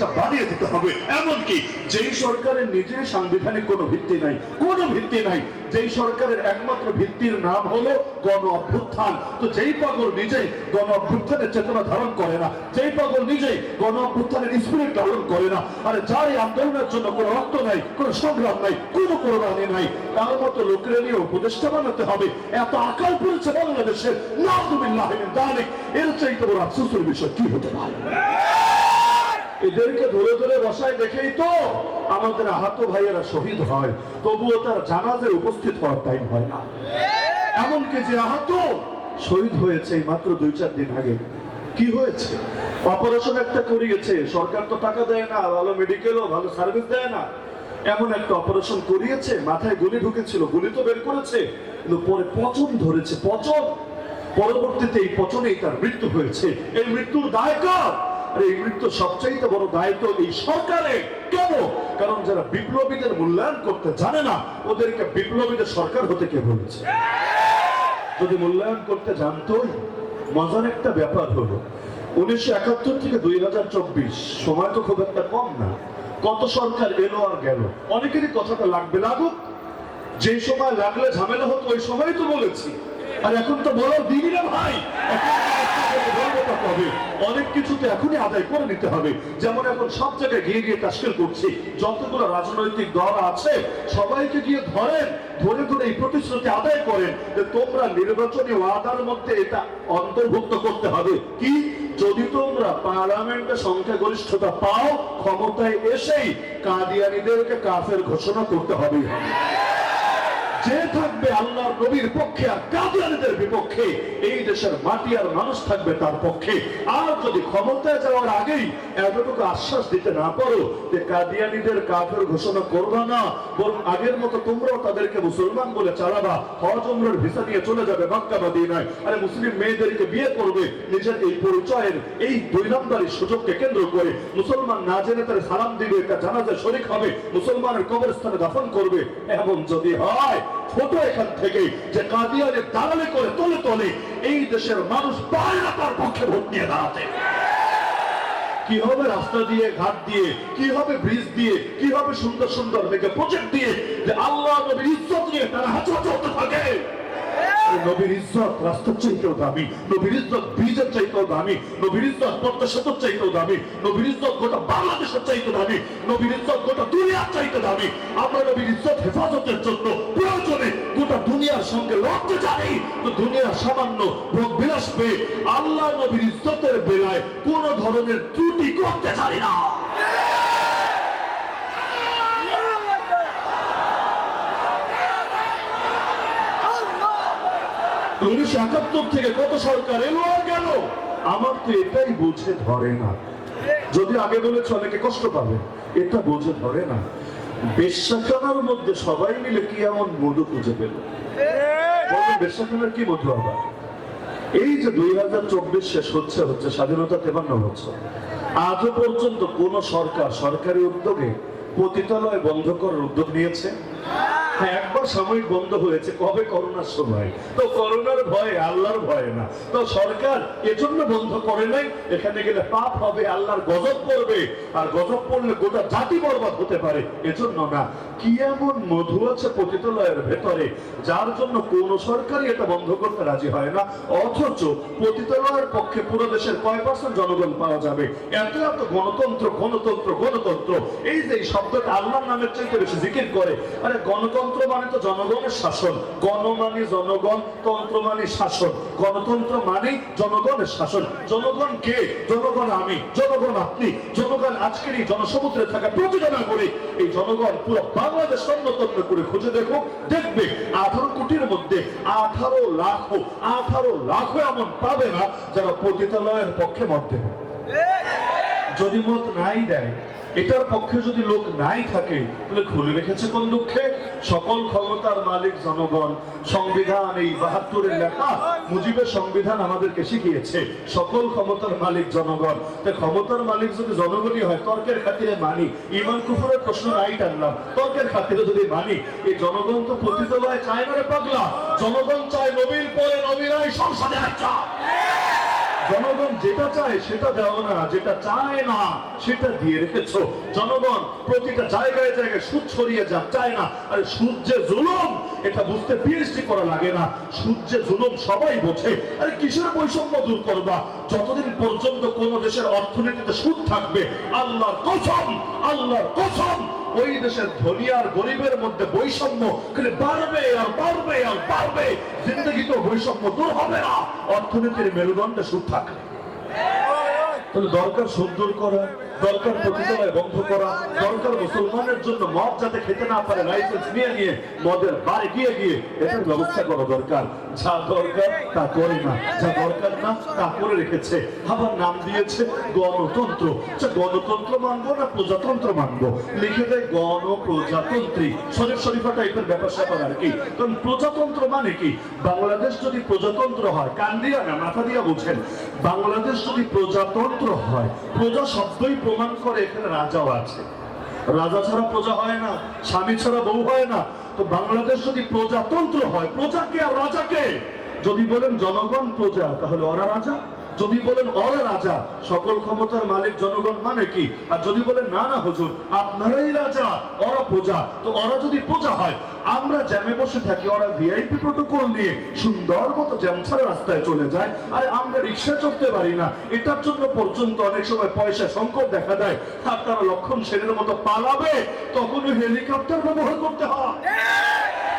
তা বাড়িয়ে দিতে হবে। এমনকি যেই সরকারের নিজের সাংবিধানিক কোনো ভিত্তি নাই, কোনো ভিত্তি নাই, যেই সরকারের একমাত্র ভিত্তির নাম হলো গণ অভ্যুত্থান। তো যেই পাগল নিজেই গণ অভ্যুত্থানের চেতনা ধারণ করে না, যেই পাগল নিজেই গণ অভ্যুত্থানের স্পিরিট ধারণ করে না, আর যার আন্দোলনের জন্য কোনো রক্ত নাই, কোনো সংগ্রাম নাই, কোনো কোরবানি নাই, তার মতো লোকের নিয়ে উপদেষ্টা বানাতে হবে। এত আকাল পড়েছে বাংলাদেশের। নাজুবিল্লাহ দালিক এর চাইতে বড় আফসোসের বিষয় কি হতে পারে? এদেরকে ধরে ধরে বসায় দেখেই তো আমাদের আহত ভাইয়েরা শহীদ হয়। তবুও তার জানাজে উপস্থিত হওয়ার টাইম হয় না। এমনকি যে আহত শহীদ হয়েছে মাত্র দুই চার দিন আগে। কি হয়েছে? অপারেশন একটা করিয়েছে। সরকার তো টাকা দেয় না, ভালো মেডিকেলও ভালো সার্ভিস দেয় না। এমন একটা অপারেশন করিয়েছে, মাথায় গুলি ঢুকেছিল, গুলি তো বের করেছে, কিন্তু পরে পচন ধরেছে, পচন। পরবর্তীতে এই পচনেই তার মৃত্যু হয়েছে। এই মৃত্যুর দায় কার? এই মৃত্যু সবচাইতে বড় দায়িত্ব এই সরকারের কেন? কারণ যারা বিপ্লবীদের মূল্যায়ন করতে জানে না, ওদেরকে বিপ্লবীদের সরকার হতে কে বলেছে? যদি মূল্যায়ন করতে জানতোই, মজার একটা ব্যাপার হলো, উনিশশো একাত্তর থেকে দুই হাজার চব্বিশ, সময় তো খুব একটা কম না। কত সরকার এলো আর গেল? অনেকেরই কথাটা লাগবে লাগুক। যে সময় লাগলে ঝামেলা হতো, ওই সময় তো বলেছি। আর এখন তো বলার দিনই না ভাই। কবে? অনেক কিছু তো এখনই আদায় করে নিতে হবে। যেমন এখন সব জায়গায় গিয়ে গিয়ে তাস্কেল করছি। যতগুলো রাজনৈতিক দল আছে, সবাইকে গিয়ে ধরেন, ধরে ধরে এই প্রতিশ্রুতি আদায় করেন যে তোমরা নির্বাচনী ওয়াদার মধ্যে এটা অন্তর্ভুক্ত করতে হবে। কি? যদি তোমরা পার্লামেন্টে সংখ্যাগরিষ্ঠতা পাও, ক্ষমতায় এসেই কাদিয়ানিদেরকে কাফের ঘোষণা করতে হবে। যে থাকবে আল্লাহর নবীর পক্ষে আর কাদিয়ানিদের বিপক্ষে, এই দেশের মাটি আর মানুষ থাকবে তার পক্ষে। আর যদি ক্ষমতায় যাওয়ার আগেই এতটুকু আশ্বাস দিতে না পারো যে কাদিয়ানিদের কাফের ঘোষণা করবা না, বরং আগের মতো তোমরাও তাদেরকে মুসলমান বলে চালাবা, হজ উমরার ভিসা নিয়ে চলে যাবে মক্কা মদিনায়। আরে মুসলিম মেয়েদেরকে বিয়ে করবে, নিজের এই পরিচয়ের এই দুই নম্বরের সুযোগকে কেন্দ্র করে মুসলমান না জেনে তার সালাম দিবে একটা জানাজা শরিক হবে, মুসলমানের কবরস্থানে দাফন করবে, এমন যদি হয় এখান থেকে যে কাদিয়ারে দালালে করে তলে তলে এই দেশের মানুষ না তার পক্ষে ভোট নিয়ে দাঁড়াতে। কি হবে রাস্তা দিয়ে, ঘাট দিয়ে, কি হবে ব্রিজ দিয়ে, কি হবে সুন্দর সুন্দর মেঘে প্রজেক্ট দিয়ে যে আল্লাহ নবীর ইজ্জত নিয়ে তারা হাঁচু হাঁচু হতে থাকে? নবীর ইজ্জত রাস্তার চাইতেও দামি, নবীর ইজ্জত ব্রিজের চাইতেও দামি, নবীর ইজ্জত পদ্মা চাইতেও দামি, নবীর ইজ্জত গোটা বাংলাদেশের চাইতে দামি, নবীর ইজ্জত গোটা দুনিয়ার চাইতে দামি। আমরা নবীর ইজ্জত হেফাজতের জন্য প্রয়োজনে গোটা দুনিয়ার সঙ্গে লড়তে জানি, তো দুনিয়ার সামান্য ভোগ বিলাস পেয়ে আল্লাহ নবীর ইজ্জতের বেলায় কোন ধরনের ত্রুটি করতে জানি না। উনিশশো একাত্তর থেকে কত সরকার এলো আর গেল? আমার তো এটাই বুঝে ধরে না। যদি আগে অনেকে কষ্ট পাবে। এটা বুঝে ধরে না। মধ্যে সবাই মিলে কি এমন মধু খুঁজে পেল? কি মধু এই যে দুই হাজার চব্বিশ শেষ হচ্ছে হচ্ছে স্বাধীনতা তেপান্ন বছর। আজও পর্যন্ত কোন সরকার সরকারি উদ্যোগে পতিতালয় বন্ধ করার উদ্যোগ নিয়েছে? একবার সাময়িক বন্ধ হয়েছে, কবে করোনার সময়? তো করোনার ভয়ে আল্লাহর না। তো সরকার এজন্য বন্ধ করে নাই, এখানে গেলে পাপ হবে, আল্লাহর গজব আর গজব গোটা জাতি বরবাদ হতে পারে, এজন্য না। কি এমন মধু আছে পতিতালয়ের ভেতরে, যার জন্য কোন সরকারই এটা বন্ধ করতে রাজি হয় না, অথচ পতিতালয়ের পক্ষে পুরো দেশের কয় পার্সেন্ট জনগণ পাওয়া যাবে? এত এত গণতন্ত্র গণতন্ত্র গণতন্ত্র। এই যে শব্দটা আল্লাহর নামের চাইতে বেশি জিকির করে, আরে গণতন্ত্র মানে তো জনগণের শাসন গণ মানে জনগণ তন্ত্র মানে শাসন, গণতন্ত্র মানে জনগণের শাসন। জনগণ কে? জনগণ আমি, জনগণ আপনি, জনগণ আজকের এই জনসমুদ্রে থাকা প্রতিটা নাগরিক এই জনগণ পুরো বাংলাদেশ তন্ন করে খুঁজে দেখো দেখবে আঠারো কোটির মধ্যে আঠারো লাখ আঠারো লাখ এমন পাবে না যারা পতিতালয়ের পক্ষে মত দেবে। যদি মত নাই দেয়, এটার পক্ষে যদি লোক নাই থাকে, তাহলে খুলে রেখেছে কোন দুঃখে? সকল ক্ষমতার মালিক জনগণ, সংবিধান, এই বাহাত্তরের লেখা মুজিবের সংবিধান আমাদেরকে শিখিয়েছে। সকল ক্ষমতার মালিক জনগণ। ক্ষমতার মালিক যদি জনগণই হয়, তর্কের খাতিরে মানি। ইমান কুফুরের প্রশ্ন নাই টানলাম। তর্কের খাতিরে যদি মানি এই জনগণ তো পতিতলায় চায় না রে পাগলা। জনগণ চায় নবীর পরে নবীরাই সংসদে আসা জনগণ যেটা চায় সেটা দাও না, যেটা চায় না সেটা দিয়ে রেখেছো। জনগণ প্রতিটা জায়গায় জায়গায় সুদ ছড়িয়ে যা চায় না। আর সুদ যে জুলুম, এটা বুঝতে পিএইচডি করা লাগে না। সুদ যে জুলুম সবাই বোঝে। আরে কিসের বৈষম্য দূর করবা? যতদিন পর্যন্ত কোন দেশের অর্থনীতিতে সুদ থাকবে, আল্লাহর কসম আল্লাহর কসম ওই দেশের ধনী আর গরিবের মধ্যে বৈষম্য খালি বাড়বে আর বাড়বে আর বাড়বে। জিন্দগি তো বৈষম্য দূর হবে না। অর্থনীতির মেরুদণ্ডে সুখ থাকবে তাহলে দরকার সুন্দর করা, দরকার পতিতালয় বন্ধ করা, দরকার মুসলমানের জন্য মদ যাতে খেতে না পারে লাইসেন্স নিয়ে নিয়ে মদের বাড়ি গিয়ে গিয়ে, এটার ব্যবস্থা করা দরকার। যা দরকার তা করে না, যা দরকার না তা করে রেখেছে। আবার নাম দিয়েছে গণতন্ত্র। আচ্ছা গণতন্ত্র মানবো না প্রজাতন্ত্র মানবো? লিখে দেয় গণ প্রজাতন্ত্রী শরীফ শরীফা টাইপের ব্যাপার স্যাপার আর কি। কারণ প্রজাতন্ত্র মানে কি? বাংলাদেশ যদি প্রজাতন্ত্র হয়, কান দিয়া না, মাথা দিয়া বুঝেন। বাংলাদেশ যদি প্রজাতন্ত্র হয়। প্রজা শব্দই প্রমাণ করে এখানে রাজাও আছে। রাজা ছাড়া প্রজা হয় না, স্বামী ছাড়া বউ হয় না। তো বাংলাদেশ যদি প্রজাতন্ত্র হয়, প্রজাকে আর রাজাকে? যদি বলেন জনগণ প্রজা, তাহলে ওরা রাজা? যদি বলেন ওরা রাজা, সকল ক্ষমতার মালিক জনগণ মানে কি? আর যদি বলেন, না না, হুজুর, আপনারাই রাজা, ওরা প্রজা। তো ওরা যদি প্রজা হয়, আমরা জ্যামে বসে থাকি, ওরা ভিআইপি প্রোটোকল নিয়ে সুন্দর মতো জ্যাম ছাড়া রাস্তায় চলে যায়, আর আমরা রিক্সা চড়তে পারি না। এটার জন্য পর্যন্ত অনেক সময় পয়সা সংকট দেখা দেয়। আপনারা লক্ষণ সেনের মতো পালাবে, তখনই হেলিকপ্টার ব্যবহার করতে হয়।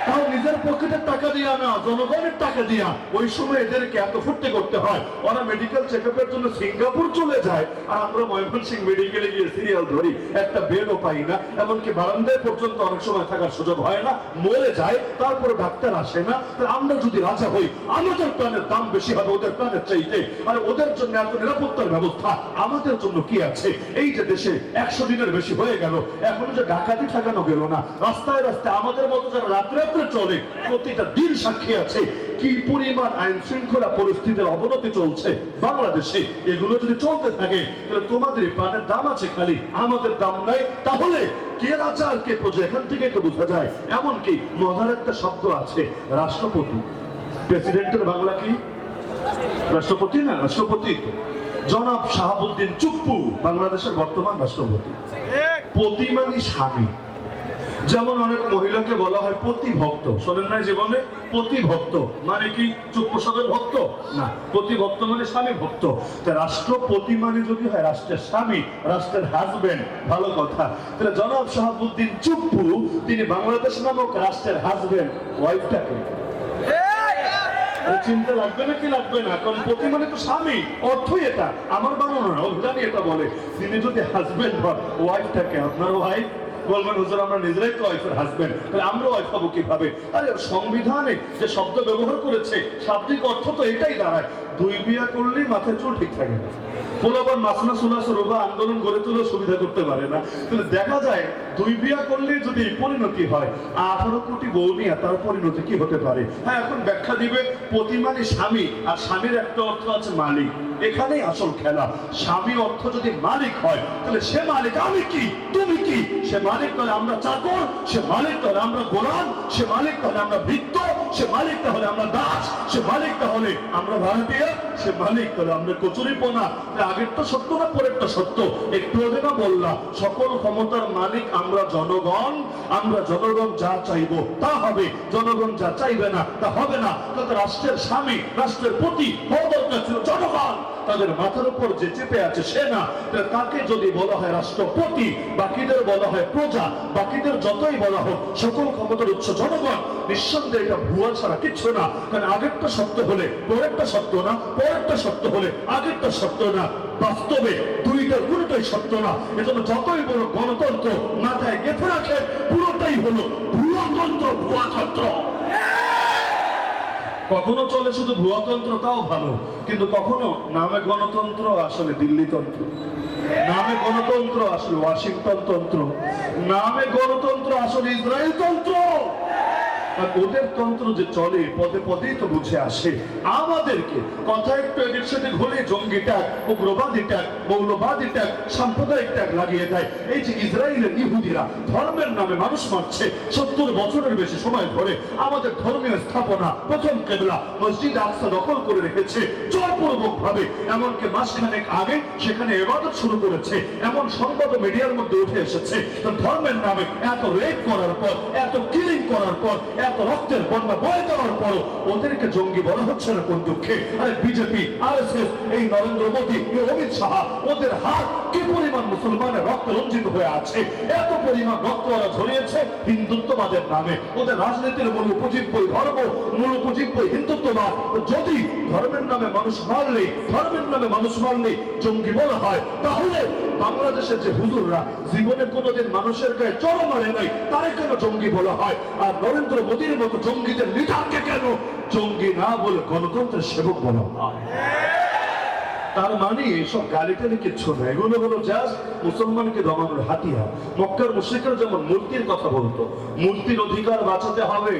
তাও নিজের পকেটের টাকা দিয়া না, জনগণের টাকা দিয়া ওই সময় এদেরকে এত ফুটতে করতে হয়। ওরা মেডিকেল চেক আপের জন্য সিঙ্গাপুর চলে যায়। আর আমরা ময়মনসিং মেডিকেলে গিয়ে সিরিয়াল ধরি, একটা বেডও পাই না। এমনকি বারান্দায় পর্যন্ত অনেক সময় থাকার সুযোগ হয় না, মরে যায়, তারপরে ডাক্তার আসে না। আমরা যদি রাজা হই, আমাদের প্রাণের দাম বেশি হবে ওদের প্রাণের চাইতে। আর ওদের জন্য এত নিরাপত্তার ব্যবস্থা আমাদের জন্য কি আছে? এই যে দেশে একশো দিনের বেশি হয়ে গেল, এখন যে ডাকাতি ঠেকানো গেল না, রাস্তায় রাস্তায় আমাদের মতো যারা রাত্রে রাত্রে চলে প্রতিটা দিন সাক্ষী আছে কি পরিমাণ আইন শৃঙ্খলা পরিস্থিতির অবনতি চলছে বাংলাদেশে। এগুলো যদি চলতে থাকে তাহলে তোমাদের প্রাণের দাম আছে খালি আমাদের দাম নাই। তাহলে কে রাজা আর কে প্রজা? এখান থেকে তো বোঝা যায়। এমনকি মজার একটা শব্দ আছে রাষ্ট্রপতি। প্রেসিডেন্টের বাংলা কি? রাষ্ট্রপতি না রাষ্ট্রপতি। জনাব শাহাবুদ্দিন চুপ্পু বাংলাদেশের বর্তমান রাষ্ট্রপতি। পতি মানে স্বামী। যেমন অনেক মহিলাকে বলা হয় প্রতিভক্ত। শোনেন না জীবনে? প্রতিভক্ত। মানে কি? চুপ প্রসাদের ভক্ত? না। প্রতিভক্ত মানে স্বামী ভক্ত। তা রাষ্ট্রপতি মানে যদি হয়, রাষ্ট্রের স্বামী, রাষ্ট্রের হাজবেন্ড ভালো কথা। তাহলে জনাব শাহাবুদ্দিন চুপ্পু, তিনি বাংলাদেশ নামক রাষ্ট্রের হাজবেন্ড ওয়াইফটাকে চিন্তা লাগবে না কি লাগবে না? কারণ পতি মানে তো স্বামী। অর্থই এটা। আমার বানানো না অভিধানই এটা বলে। তিনি যদি হাজবেন্ড হন ওয়াইফটাকে আপনার ওয়াইফ বলবেন, হুজুর, আমরা নিজেরাই তো ওয়াইফের হাজবেন্ড তাহলে আমরা ওয়াইফ হব কীভাবে? আরে, সংবিধানে যে শব্দ ব্যবহার করেছে, শাব্দিক অর্থ তো এটাই দাঁড়ায়। দুই বিয়া করলেই মাথায় চুল ঠিক থাকে না। পোলাবার মাসনা সুনাস রোগা আন্দোলন গড়ে তুলে সুবিধা করতে পারে না। তাহলে দেখা যায়, দুই বিয়া করলে যদি পরিণতি হয়, আঠারো কোটি বউ নিয়ে তার পরিণতি কি হতে পারে? হ্যাঁ এখন ব্যাখ্যা দিবে প্রতি মানে স্বামী, আর স্বামীর একটা অর্থ আছে মালিক। এখানেই আসল খেলা। স্বামী অর্থ যদি মালিক হয়, তাহলে সে মালিক আমি কি? তুমি কি? সে মালিক তাহলে আমরা চাকর, সে মালিক তাহলে আমরা গোলাম, সে মালিক তাহলে আমরা বৃত্ত সে মালিক তাহলে আমরা দাস, সে মালিক তাহলে আমরা ভারতীয়, সে মালিক তাহলে আমরা কচুরিপনা। আগেরটা সত্য না পরেরটা সত্য? একটু আগে না বললাম, সকল ক্ষমতার মালিক আমরা জনগণ আমরা জনগণ যা চাইব তা হবে। জনগণ যা চাইবে না, তা হবে না। তাতে রাষ্ট্রের স্বামী, রাষ্ট্রের প্রতি হওয়া জনগণ। তাদের মাথার উপর যে চেপে আছে সে না। তাকে যদি বলা হয় রাষ্ট্রপতি, বাকিদের বলা হয় প্রজা, বাকিদের যতই বলা হোক, সকল ক্ষমতার উৎস জনগণ, নিঃসন্দেহে এটা ভুয়া ছাড়া কিচ্ছু না। কারণ আগেরটা সত্য হলে, পরেরটা সত্য না, পরেরটা সত্য হলে আগেরটা সত্য না। বাস্তবে দুইটার কোনোটাই সত্য না। এজন্য যতই বড় গণতন্ত্র মাথায় গেঁথে রাখে পুরোটাই হলো ভুয়াতন্ত্র ভুয়াতন্ত্র কখনো চলে শুধু ভুয়াতন্ত্র তাও ভালো, কিন্তু কখনো নামে গণতন্ত্র আসলে দিল্লিতন্ত্র। নামে গণতন্ত্র আসলে ওয়াশিংটন তন্ত্র নামে গণতন্ত্র আসলে ইসরায়েল তন্ত্র আর ওদের তন্ত্র যে চলে, পদে পদেই তো বুঝে আসে। আমাদেরকে কথা একটু এদের সাথে ঘুরে, জঙ্গি ট্যাগ উগ্রবাদী ট্যাগ মৌলবাদী ট্যাগ সাম্প্রদায়িক ট্যাগ লাগিয়ে দেয়। এই যে ইসরায়েলের ইহুদিরা ধর্মের নামে মানুষ মারছে, সত্তর বছরের বেশি সময় ধরে আমাদের ধর্মীয় স্থাপনা, প্রথম কেবলা, মসজিদ আকসা দখল করে রেখেছে জোরপূর্বক ভাবে এমনকি মাসখানেক আগে সেখানে এবাদত শুরু করেছে। এমন সংবাদ মিডিয়ার মধ্যে উঠে এসেছে ধর্মের নামে এত রেপ করার পর, এত কিলিং করার পর এত রক্তের বন্যা বয়ে দেওয়ার পরও ওদেরকে জঙ্গি বলা হচ্ছে না কোন দুঃখে। আরে বিজেপি আর এই নরেন্দ্র মোদী, এই অমিত শাহ, ওদের হাত কি পরিমাণ মুসলমানের রক্ত রঞ্জিত হয়ে আছে? এত পরিমাণ রক্ত ওরা ঝরিয়েছে হিন্দুত্ববাদের নামে। ওদের রাজনীতির মূল উপজীব্যই ধর্ম, মূল উপজীব্যই হিন্দুত্ববাদ। যদি ধর্মের নামে মানুষ মারলে ধর্মের নামে মানুষ মারলে জঙ্গি বলা হয়, তাহলে বাংলাদেশের যে হুজুররা, জীবনে কোনোদিন মানুষের গায়ে চর মারে নাই, তারে কেন জঙ্গি বলা হয়? আর নরেন্দ্র মোদীর মতো জঙ্গিদের নিধানকে কেন জঙ্গি না বলে গণতন্ত্রের সেবক বলা হয়? তার মানে এইসব গালিটারি কিচ্ছু না এগুলো হলো জাস্ট মুসলমানকে দমানোর হাতিয়ার। মক্কার মুশ্রিকরা যেমন মূর্তির কথা বলতো, মূর্তির অধিকার বাঁচাতে হবে,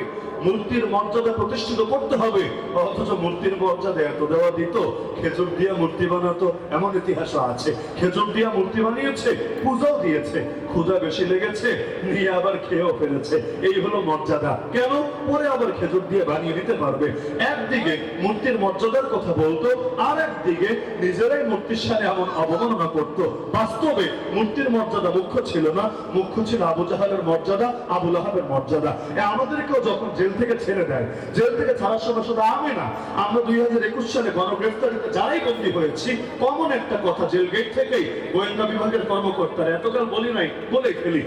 মূর্তির মর্যাদা প্রতিষ্ঠিত করতে হবে, অথচ মূর্তির মর্যাদা এত দেওয়া দিত, খেজুর দিয়া মূর্তি বানাতো, এমন ইতিহাসও আছে। খেজুর দিয়া মূর্তি বানিয়েছে, পূজাও দিয়েছে। ক্ষুধা বেশি লেগেছে, নিয়ে আবার খেয়েও ফেলেছে। এই হলো মর্যাদা। কেন? পরে আবার খেজুর দিয়ে বানিয়ে দিতে পারবে। একদিকে মূর্তির মর্যাদার কথা বলতো, আর একদিকে নিজেরাই মূর্তির সামনে এমন অবমাননা করত। বাস্তবে মূর্তির মর্যাদা মুখ্য ছিল না। মুখ্য ছিল আবু জাহালের মর্যাদা, আবু লাহাবের মর্যাদা। আমাদেরকেও যখন জেল থেকে ছেড়ে দেয়, জেল থেকে ছাড়ার সময় শুধু আমি না, আমরা দুই হাজার একুশ সালে গণগ্রেফতারিতে যারাই বন্দী হয়েছি, কমন একটা কথা, জেল গেট থেকেই গোয়েন্দা বিভাগের কর্মকর্তারা, এতকাল বলি নাই বলে ফেলি।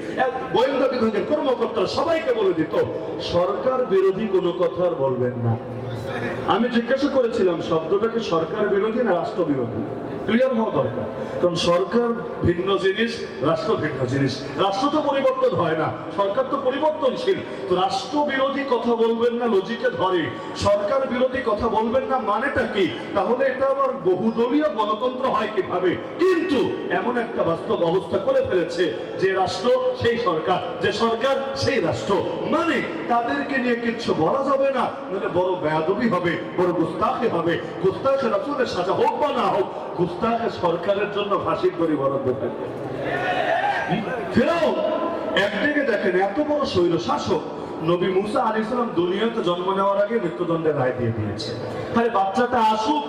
গোয়েন্দা বিভাগের কর্মকর্তারা সবাইকে বলে দিত, সরকার বিরোধী কোনো কথা বলবেন না। আমি জিজ্ঞাসা করেছিলাম শব্দটাকে সরকার বিরোধী না রাষ্ট্র বিরোধী ক্লিয়ার হওয়া দরকার। কারণ সরকার ভিন্ন জিনিস, রাষ্ট্র ভিন্ন জিনিস। রাষ্ট্র তো পরিবর্তন হয় না, সরকার তো পরিবর্তনশীল। তো রাষ্ট্র বিরোধী কথা বলবেন না লজিকে ধরে। সরকার বিরোধী কথা বলবেন না মানেটা কি? তাহলে এটা আবার বহুদলীয় গণতন্ত্র হয় কীভাবে? কিন্তু এমন একটা বাস্তব অবস্থা করে ফেলেছে যে রাষ্ট্র সেই সরকার, যে সরকার সেই রাষ্ট্র। মানে তাদেরকে নিয়ে কিচ্ছু বলা যাবে না মানে বড় বেয়াদবি হবে, বড় গুস্তাখি হবে। গুস্তাখে রাসূলের সাজা হোক বা না হোক গুস্তাখে সরকারের জন্য ফাঁসির দড়ি বরাদ্দ একদিকে দেখেন এত বড় শৈল শাসক, নবী মুসা আলী ইসলাম দুনিয়াতে জন্ম নেওয়ার আগে মৃত্যুদণ্ডের রায় দিয়ে দিয়েছে। তাহলে বাচ্চাটা আসুক,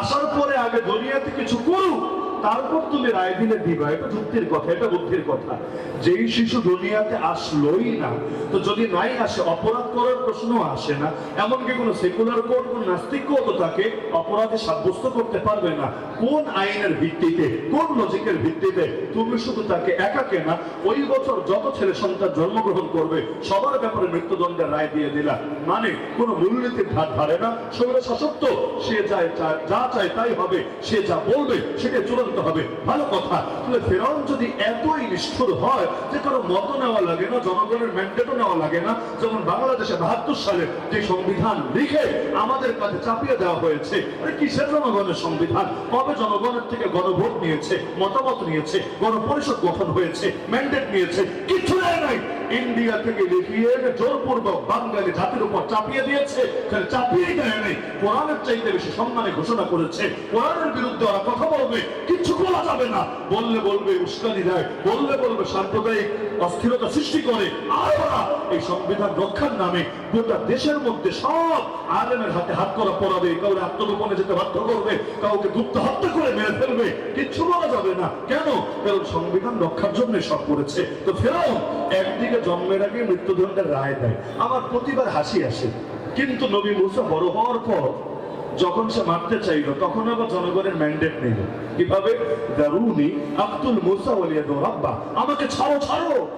আসার পরে আগে দুনিয়াতে কিছু করুক তারপর তুমি রায় দিলে দিবা এটা যুক্তির কথা, এটা বুদ্ধির কথা। যেই শিশু দুনিয়াতে আসলোই না, তো যদি নাই আসে, অপরাধ করার প্রশ্ন আসে না। এমনকি কোনো সেকুলার কোর্ট কোন নাস্তিক তো তাকে অপরাধে সাব্যস্ত করতে পারবে না। কোন আইনের ভিত্তিতে, কোন লজিকের ভিত্তিতে তুমি শুধু তাকে একাকে না ওই বছর যত ছেলে সন্তান জন্মগ্রহণ করবে, সবার ব্যাপারে মৃত্যুদণ্ডের রায় দিয়ে দিলা। মানে কোনো মূলনীতির ধার ধারে না। সৌর শাসক তো সে যায়, যা- যা চায় তাই হবে, সে যা বলবে সেটা চূড়ান্ত হবে। ভালো কথা। তাহলে ফেরাউন যদি এতই নিষ্ঠুর হয় যে কারও মত নেওয়া লাগে না, জনগণের ম্যান্ডেটও নেওয়া লাগে না, যেমন বাংলাদেশে বাহাত্তর সালে যে সংবিধান লিখে আমাদের কাছে চাপিয়ে দেওয়া হয়েছে কিসের জনগণের সংবিধান? কবে জনগণের থেকে গণভোট নিয়েছে, মতামত নিয়েছে, গণপরিষদ গঠন হয়েছে ম্যান্ডেট নিয়েছে? কিছু নাই। ইন্ডিয়া থেকে লিখিয়ে জোরপূর্বক বাঙালি জাতির উপর চাপিয়ে দিয়েছে। খালি চাপিয়েই দেয় নাই? কোরআনের চাইতে বেশি সম্মানে ঘোষণা করেছে। কোরআনের বিরুদ্ধে ওরা কথা বলবে, কিচ্ছু বলা যাবে না। বললে বলবে উস্কানি দেয়, বললে বলবে সাম্প্রদায়িক অস্থিরতা সৃষ্টি করে। আর ওরা এই সংবিধান রক্ষার নামে গোটা দেশের মধ্যে সব আলেমের হাতে হাত করা পড়াবে, কাউকে আত্মগোপনে যেতে বাধ্য করবে, কাউকে গুপ্ত হত্যা করে মেরে ফেলবে, কিচ্ছু বলা যাবে না। কেন? কারণ সংবিধান রক্ষার জন্য সব করেছে। তো ফেরাও একদিকে জন্মের আগে মৃত্যুদণ্ডের রায় দেয়। আমার প্রতিবার হাসি আসে। কিন্তু নবী মুসা বড় হওয়ার পর যখন সে মারতে চাইল, তখন আবার জনগণের ম্যান্ডেট নিল। কীভাবে? দারুনি আব্দুল মুসা বলিয়া দোহাব্বা আমাকে ছাড়ো ছাড়ো।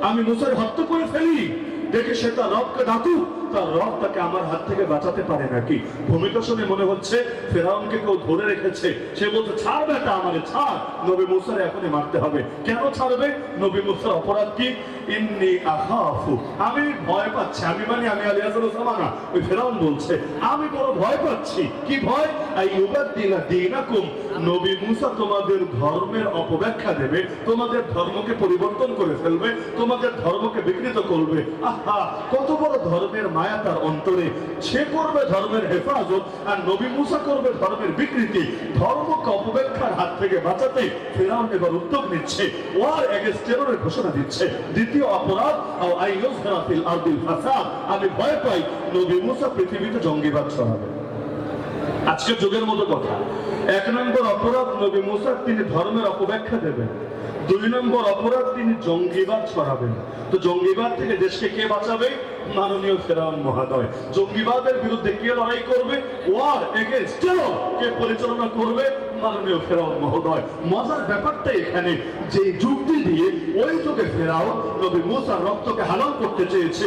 আমি মুসার হত্যা করে ফেলি। দেখে সে তার রবকে ডাকুক। তার রব তাকে আমার হাত থেকে বাঁচাতে পারে নাকি? ভূমিকা শুনে মনে হচ্ছে ফেরাউনকে কেউ ধরে রেখেছে। সে বলছে, ছাড় বেটা আমাকে ছাড়। নবী মুসার এখনই মারতে হবে। কেন ছাড়বে? নবী মুসার অপরাধ কি? আখাফু। আমি ভয় পাচ্ছি। আমি মানে আমি আলিয়াজুল ওই ফেরাউন বলছে, আমি বড় ভয় পাচ্ছি। কি ভয়? আই নবী মুসা তোমাদের ধর্মের অপব্যাখ্যা দেবে, তোমাদের ধর্মকে পরিবর্তন করে ফেলবে, তোমাদের ধর্মকে বিকৃত করবে। আহা, কত বড় ধর্মের মায়া তার অন্তরে, সে করবে ধর্মের হেফাজত আর নবী মুসা করবে ধর্মের বিকৃতি। ধর্মকে অপব্যাখ্যার হাত থেকে বাঁচাতে ফেরাউন এবার উদ্যোগ নিচ্ছে, ওয়ার এগেন্স্ট টেররের ঘোষণা দিচ্ছে। দ্বিতীয় অপরাধ আমি ভয় পাই নবী মুসা পৃথিবীতে জঙ্গিবাদ ছড়াবে। আজকের যুগের মতো কথা। এক নম্বর অপরাধ, নবী মুসার তিনি ধর্মের অপব্যাখ্যা দেবেন। দুই নম্বর অপরাধ তিনি জঙ্গিবাদ ছড়াবেন। তো জঙ্গিবাদ থেকে দেশকে কে বাঁচাবে? মাননীয় ফেরাউন মহাদয়। জঙ্গিবাদের বিরুদ্ধে কে লড়াই করবে? ওয়ার এগেনস্ট কে পরিচালনা করবে? মাননীয় ফেরাউন মহোদয়, মজার ব্যাপারটা এখানে যে যুক্তি দিয়ে ওই যুগে ফেরাও নবী মুসার রক্তকে হালাল করতে চেয়েছে।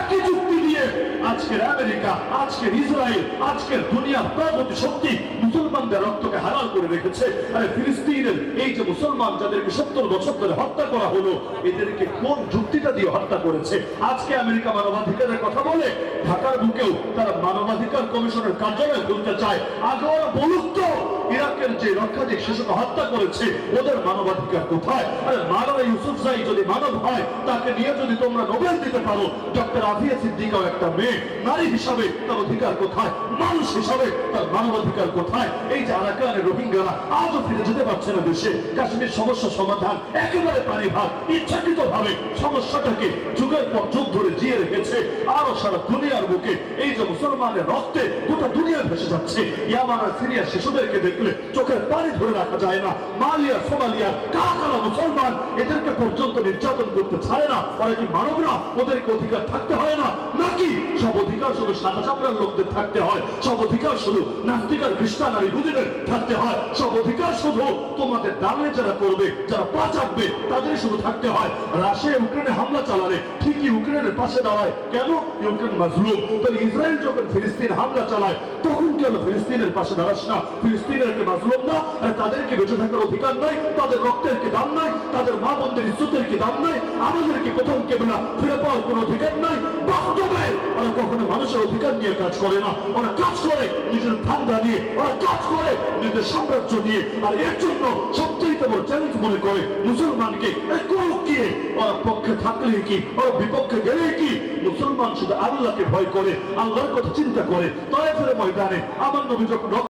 একই যুক্তি দিয়ে আজকের আমেরিকা, আজকের ইসরায়েল, আজকের দুনিয়ার প্রগতি শক্তি মুসলমানদের রক্তকে হালাল করে রেখেছে। আরে ফিলিস্তিনের এই যে মুসলমান যাদেরকে সত্তর বছর ধরে হত্যা করা হলো, এদেরকে কোন যুক্তিটা দিয়ে হত্যা করেছে? আজকে আমেরিকা মানবাধিকারের কথা বলে ঢাকার বুকেও তারা মানবাধিকার কমিশনের কার্যালয় খুলতে চায়। আগে ওরা বলুক তো। ইরাকের যে রক্ষাধিক শিশুকে হত্যা করেছে। ওদের মানবাধিকার কোথায়? আরে মানব ইউসুফ জাই যদি মানব হয়, তাকে নিয়ে যদি তোমরা নোবেল দিতে পারো, ডক্টর আফিয়া সিদ্দিকাও একটা মেয়ে। নারী হিসাবে তার অধিকার কোথায়? মানুষ হিসাবে তার মানবাধিকার কোথায়? এই যে আরাকানের রোহিঙ্গারা আজও ফিরে যেতে পারছে না দেশে। কাশ্মীর সমস্যা সমাধান একেবারে প্রাণীভাগ ইচ্ছাকৃত ভাবে সমস্যাটাকে যুগের পর যুগ ধরে জিয়ে রেখেছে। আরও সারা দুনিয়ার বুকে এই যে মুসলমানের রক্তে গোটা দুনিয়া ভেসে যাচ্ছে। ইয়ামান আর সিরিয়ার শিশুদেরকে দেখলে চোখের পানি ধরে রাখা যায় না। মালিয়া, সোমালিয়া কারা কারা মুসলমান এদেরকে পর্যন্ত নির্যাতন করতে ছাড়ে না। ওরা কি মানব ওদেরকে অধিকার থাকতে হয় না? নাকি সব অধিকার শুধু সাদা চামড়ার লোকদের থাকতে হয়? সব অধিকার শুধু নাস্তিক আর খ্রিস্টান আর ইহুদিদের থাকতে হয়? সব অধিকার শুধু তোমাদের দাঁড়িয়ে যারা করবে, যারা পা চাপবে তাদের শুধু থাকতে হয়। রাশিয়া ইউক্রেনে হামলা চালালে ঠিকই ইউক্রেনের পাশে দাঁড়ায়। কেন? ইউক্রেন মাজলুম। তাহলে ইসরায়েল যখন ফিলিস্তিন হামলা চালায়, তখন কেন ফিলিস্তিনের পাশে দাঁড়াস না। ফিলিস্তিনের কি মাজলুম না? তাদেরকে বেঁচে থাকার অধিকার নাই? তাদের রক্তের কি দাম নাই? তাদের মা বোনদের ইজ্জতের কি দাম নাই? আমাদের কি প্রথম কেবলা ফিরে পাওয়ার কোনো অধিকার নাই? বাস্তবে ওরা কখনো মানুষের অধিকার নিয়ে কাজ করে না। ওরা কাজ করে নিজের ঠান্ডা নিয়ে, ওরা কাজ করে নিজের সাম্রাজ্য নিয়ে। আর এর জন্য সবচেয়ে বড় চ্যালেঞ্জ মনে করে মুসলমানকে করুক ওরা পক্ষে থাকলে কি, ওরা বিপক্ষে গেলে কি? মুসলমান শুধু আল্লাহকে ভয় করে, আল্লাহর কথা চিন্তা করে তয়ে ফেরে ময়দানে আমার নবী যখন